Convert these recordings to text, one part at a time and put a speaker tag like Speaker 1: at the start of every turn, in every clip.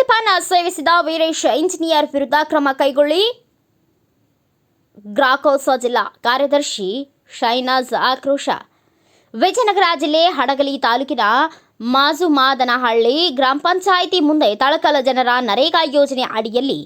Speaker 1: ಸೇವಿಸಿದ ವೀರೇಶ್, ಇಂಜಿನಿಯರ್ ವಿರುದ್ಧ ಕ್ರಮ ಕೈಗೊಳ್ಳಿ. ಗ್ರಾಕೋತ್ಸವ ಜಿಲ್ಲಾ ಕಾರ್ಯದರ್ಶಿ ಶೈನಾಜ್ ಆಕ್ರೋಶ. ವಿಜಯನಗರ ಜಿಲ್ಲೆ ಹಡಗಲಿ ತಾಲೂಕಿನ ಮಾಜುಮಾದನಹಳ್ಳಿ ಗ್ರಾಮ ಪಂಚಾಯಿತಿ ಮುಂದೆ ತಳಕಲ ಜನರ ನರೇಗಾ ಯೋಜನೆ ಅಡಿಯಲ್ಲಿ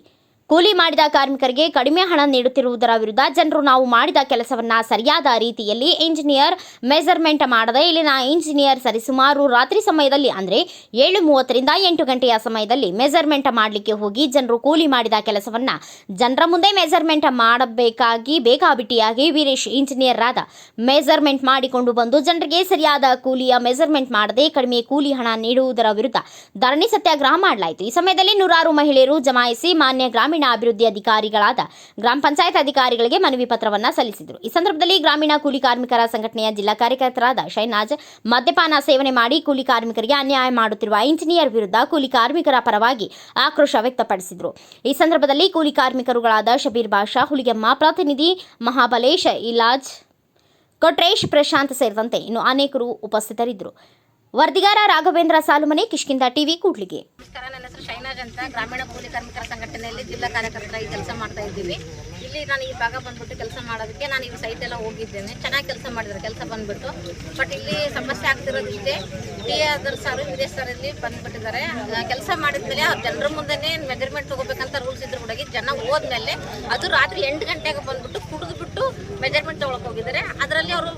Speaker 1: ಕೂಲಿ ಮಾಡಿದ ಕಾರ್ಮಿಕರಿಗೆ ಕಡಿಮೆ ಹಣ ನೀಡುತ್ತಿರುವುದರ ವಿರುದ್ಧ ಜನರು ನಾವು ಮಾಡಿದ ಕೆಲಸವನ್ನ ಸರಿಯಾದ ರೀತಿಯಲ್ಲಿ ಇಂಜಿನಿಯರ್ ಮೆಜರ್ಮೆಂಟ್ ಮಾಡದೆ ಇಲ್ಲಿನ ಇಂಜಿನಿಯರ್ ಸರಿಸುಮಾರು ರಾತ್ರಿ ಸಮಯದಲ್ಲಿ ಅಂದ್ರೆ ಏಳು ಮೂವತ್ತರಿಂದ ಎಂಟು ಗಂಟೆಯ ಸಮಯದಲ್ಲಿ ಮೆಜರ್ಮೆಂಟ್ ಮಾಡಲಿಕ್ಕೆ ಹೋಗಿ ಜನರು ಕೂಲಿ ಮಾಡಿದ ಕೆಲಸವನ್ನ ಜನರ ಮುಂದೆ ಮೆಜರ್ಮೆಂಟ್ ಮಾಡಬೇಕಾಗಿ ಬೇಕಾಬಿಟ್ಟಿಯಾಗಿ ವೀರೇಶ್ ಇಂಜಿನಿಯರ್ ಆದ ಮೆಜರ್ಮೆಂಟ್ ಮಾಡಿಕೊಂಡು ಬಂದು ಜನರಿಗೆ ಸರಿಯಾದ ಕೂಲಿಯ ಮೆಜರ್ಮೆಂಟ್ ಮಾಡದೆ ಕಡಿಮೆ ಕೂಲಿ ಹಣ ನೀಡುವುದರ ವಿರುದ್ಧ ಧರಣಿ ಸತ್ಯಾಗ್ರಹ ಮಾಡಲಾಯಿತು. ಈ ಸಮಯದಲ್ಲಿ ನೂರಾರು ಮಹಿಳೆಯರು ಜಮಾಯಿಸಿ ಮಾನ್ಯ ಗ್ರಾಮೀಣ ಅಭಿವೃದ್ಧಿ ಅಧಿಕಾರಿಗಳಾದ ಗ್ರಾಮ ಪಂಚಾಯತ್ ಅಧಿಕಾರಿಗಳಿಗೆ ಮನವಿ ಪತ್ರವನ್ನ ಸಲ್ಲಿಸಿದರು. ಈ ಸಂದರ್ಭದಲ್ಲಿ ಗ್ರಾಮೀಣ ಕೂಲಿ ಕಾರ್ಮಿಕರ ಸಂಘಟನೆಯ ಜಿಲ್ಲಾ ಕಾರ್ಯಕರ್ತರಾದ ಶೈನಾಜ್ ಮದ್ಯಪಾನ ಸೇವನೆ ಮಾಡಿ ಕೂಲಿ ಕಾರ್ಮಿಕರಿಗೆ ಅನ್ಯಾಯ ಮಾಡುತ್ತಿರುವ ಇಂಜಿನಿಯರ್ ವಿರುದ್ಧ ಕೂಲಿ ಕಾರ್ಮಿಕರ ಪರವಾಗಿ ಆಕ್ರೋಶ ವ್ಯಕ್ತಪಡಿಸಿದರು. ಈ ಸಂದರ್ಭದಲ್ಲಿ ಕೂಲಿ ಕಾರ್ಮಿಕರುಗಳಾದ ಶಬೀರ್ ಬಾಷಾ, ಹುಲಿಗೆಮ್ಮ, ಪ್ರತಿನಿಧಿ ಮಹಾಬಲೇಶ್, ಇಲಾಜ್ ಕೊಟ್ರೇಶ್, ಪ್ರಶಾಂತ್ ಸೇರಿದಂತೆ ಇನ್ನು ಅನೇಕರು ಉಪಸ್ಥಿತರಿದ್ದರು. ವರದಿಗಾರ ರಾಘವೇಂದ್ರ ಸಾಲುಮನೆ ಕಿಷ್ಕಿಂದ ಟಿವಿ ಕೂಡ್ಲಿಗೆ.
Speaker 2: ನಮಸ್ಕಾರ, ನನ್ನ ಹೆಸರು ಶೈನಾಜ್ ಅಂತ. ಗ್ರಾಮೀಣ ಕೂಲಿ ಕಾರ್ಮಿಕರ ಸಂಘಟನೆಯಲ್ಲಿ ಜಿಲ್ಲಾ ಕಾರ್ಯಕರ್ತರಾಗಿ ಕೆಲಸ ಮಾಡ್ತಾ ಇದ್ದೀವಿ. ಇಲ್ಲಿ ನಾನು ಈ ಭಾಗ ಬಂದ್ಬಿಟ್ಟು ಕೆಲಸ ಮಾಡೋದಕ್ಕೆ ನಾನು ಈ ಸೈಟ್ ಎಲ್ಲ ಹೋಗಿದ್ದೇನೆ. ಚೆನ್ನಾಗಿ ಕೆಲಸ ಮಾಡಿದ್ದಾರೆ ಕೆಲಸ ಬಂದ್ಬಿಟ್ಟು. ಬಟ್ ಇಲ್ಲಿ ಸಮಸ್ಯೆ ಆಗ್ತಿರೋದಿಷ್ಟೇ ಟಿ ಆದರ್ ಸಾರು ವಿಜಯ್ ಸರ್ ಇಲ್ಲಿ ಬಂದ್ಬಿಟ್ಟಿದ್ದಾರೆ ಕೆಲಸ ಮಾಡಿದ್ಮೇಲೆ ಅವ್ರ ಜನರ ಮುಂದೆನೇ ಮೆಜರ್ಮೆಂಟ್ ತಗೋಬೇಕಂತ ರೂಲ್ಸ್ ಇದ್ರು ಕೂಡ ಜನ ಹೋದ್ಮೇಲೆ ಅದು ರಾತ್ರಿ ಎಂಟು ಗಂಟೆಗೆ ಬಂದ್ಬಿಟ್ಟು ಕುಡಿದ್ಬಿಟ್ಟು ಮೆಜರ್ಮೆಂಟ್ ತಗೊಳಕ್ ಹೋಗಿದ್ದಾರೆ. ಅದರಲ್ಲಿ ಅವರು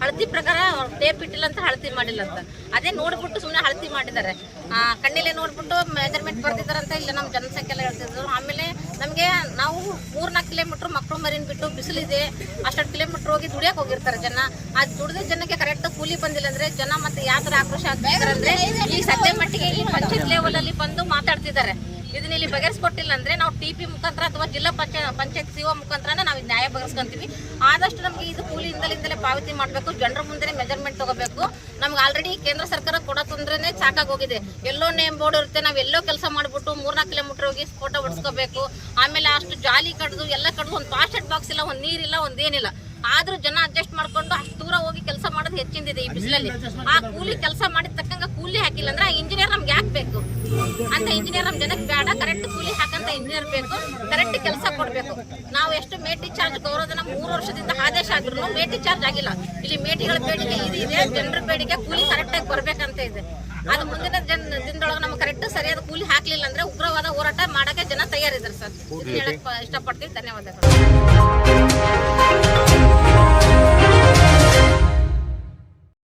Speaker 2: ಹಳತಿ ಪ್ರಕಾರ ಟೇಪ್ ಇಟ್ಟಿಲ್ಲ ಅಂತ ಹಳತಿ ಮಾಡಿಲ್ಲ ಅಂತ. ಅದೇ ನೋಡ್ಬಿಟ್ಟು ಸುಮ್ಮನೆ ಹಳತಿ ಮಾಡಿದ್ದಾರೆ. ಆ, ಕಣ್ಣಿಲೆ ನೋಡ್ಬಿಟ್ಟು ಮೆಜರ್ಮೆಂಟ್ ಬರ್ತಿದ್ದಾರೆ ಅಂತ ಇಲ್ಲ ನಮ್ಮ ಜನಸಂಖ್ಯೆ ಎಲ್ಲ ಹೇಳ್ತಿದ್ರು. ಆಮೇಲೆ ನಮಗೆ ನಾವು ಮೂರ್ನಾಲ್ಕು ಕಿಲೋಮೀಟ್ರ್ ಮಕ್ಕಳು ಮರಿನ ಬಿಟ್ಟು ಬಿಸಿಲಿದೆ, ಅಷ್ಟೊಂದು ಕಿಲೋಮೀಟ್ರ್ ಹೋಗಿ ದುಡಿಯಕ್ಕೆ ಹೋಗಿರ್ತಾರೆ ಜನ. ಆ ದುಡಿದ ಜನಕ್ಕೆ ಕರೆಕ್ಟ್ ಕೂಲಿ ಬಂದಿಲ್ಲ ಅಂದ್ರೆ ಜನ ಮತ್ತೆ ಯಾವ ಥರ ಆಕ್ರೋಶ ಆಗ್ತಿದ್ದಾರೆ ಅಂದರೆ ಈ ಸದ್ಯ ಮಟ್ಟಿಗೆ ಈ ಪಂಚಾಯತ್ ಲೆವೆಲ್ ಅಲ್ಲಿ ಬಂದು ಮಾತಾಡ್ತಿದ್ದಾರೆ. ಇದನ್ನ ಇಲ್ಲಿ ಬಗೆಹರಿಸ್ಕೊಟ್ಟಿಲ್ಲ ಅಂದ್ರೆ ನಾವು ಟಿ ಪಿ ಮುಖಾಂತರ ಅಥವಾ ಜಿಲ್ಲಾ ಪಂಚಾಯತ್ ಪಂಚಾಯತ್ ಸಿಒ ಮುಖಾಂತರ ನಾವು ನ್ಯಾಯ ಬಗೆಹರಿಸ್ಕೊಂತೀವಿ. ಆದಷ್ಟು ನಮಗೆ ಇದು ಕೂಲಿಯಿಂದಲಿಂದಲೇ ಪಾವತಿ ಮಾಡಬೇಕು, ಜನರ ಮುಂದೆ ಮೆಜರ್ಮೆಂಟ್ ತಗೋಬೇಕು. ನಮ್ಗೆ ಆಲ್ರೆಡಿ ಕೇಂದ್ರ ಸರ್ಕಾರ ಕೊಡೋ ತೊಂದ್ರೆನೇ ಸಾಕಾಗೋಗಿದೆ ಎಲ್ಲೋ ನೇಮ್ ಬೋರ್ಡ್ ಇರುತ್ತೆ, ನಾವು ಎಲ್ಲೋ ಕೆಲಸ ಮಾಡ್ಬಿಟ್ಟು ಮೂರ್ನಾಲ್ಕು ಕಿಲೋಮೀಟರ್ ಹೋಗಿ ಫೋಟೋ ಹೊಡ್ಸ್ಕೋಬೇಕು. ಆಮೇಲೆ ಅಷ್ಟು ಜಾಲಿ ಕಡ್ದು, ಎಲ್ಲ ಕಡ್ದು ಒಂದು ಪಾಸ್ಟೆಡ್ ಬಾಕ್ಸ್ ಇಲ್ಲ, ಒಂದು ನೀರಿಲ್ಲ ಒಂದೇನಿಲ್ಲ ಆದ್ರೂ ಜನ ಅಡ್ಜಸ್ಟ್ ಮಾಡ್ಕೊಂಡು ಅಷ್ಟು ದೂರ ಹೋಗಿ ಕೆಲಸ ಮಾಡೋದು ಹೆಚ್ಚಿಂದಿದೆ ಈ ಬಿಸಿಲಲ್ಲಿ. ಆ ಕೂಲಿ ಕೆಲಸ ಮಾಡಿದ ತಕ್ಕಂಗ ಕೂಲಿ ಹಾಕಿಲ್ಲ ಅಂದ್ರೆ ಆ ಇಂಜಿನಿಯರ್ ನಮ್ಗೆ ಯಾಕೆ ಬೇಕು? ಅಂತ ಇಂಜಿನಿಯರ್ ನಮ್ ಜನಕ್ಕೆ ಬೇಡ. ಕರೆಕ್ಟ್ ಕೂಲಿ ಹಾಕಂತ ಇಂಜಿನಿಯರ್ ಬೇಕು. ಕರೆಕ್ಟ್ ಕೆಲಸ ಕೊಡಬೇಕು. ನಾವು ಎಷ್ಟು ಮೇಟಿ ಚಾರ್ಜ್ ಗೌರವಧನ ಮೂರು ವರ್ಷದಿಂದ ಆದೇಶ ಆದ್ರೂ ಮೇಟಿ ಚಾರ್ಜ್ ಆಗಿಲ್ಲ. ಇಲ್ಲಿ ಮೇಟಿಗಳ ಬೇಡಿಕೆ ಇದು ಇದೆ. ಜನರ ಬೇಡಿಕೆ ಕೂಲಿ ಕರೆಕ್ಟ್ ಆಗಿ ಬರ್ಬೇಕಂತ ಇದೆ. ಅದು ಮುಂದಿನ ಜನ ದಿನದೊಳಗೆ ನಮ್ಗೆ ಕರೆಕ್ಟ್ ಸರಿಯಾದ ಕೂಲಿ ಹಾಕ್ಲಿಲ್ಲ ಅಂದ್ರೆ ಉಗ್ರವಾದ ಹೋರಾಟ ಮಾಡಕ್ಕೆ ಜನ ತಯಾರಿದ್ದಾರೆ ಸರ್. ಹೇಳಕ್ ಇಷ್ಟಪಡ್ತೀವಿ ಧನ್ಯವಾದಗಳು.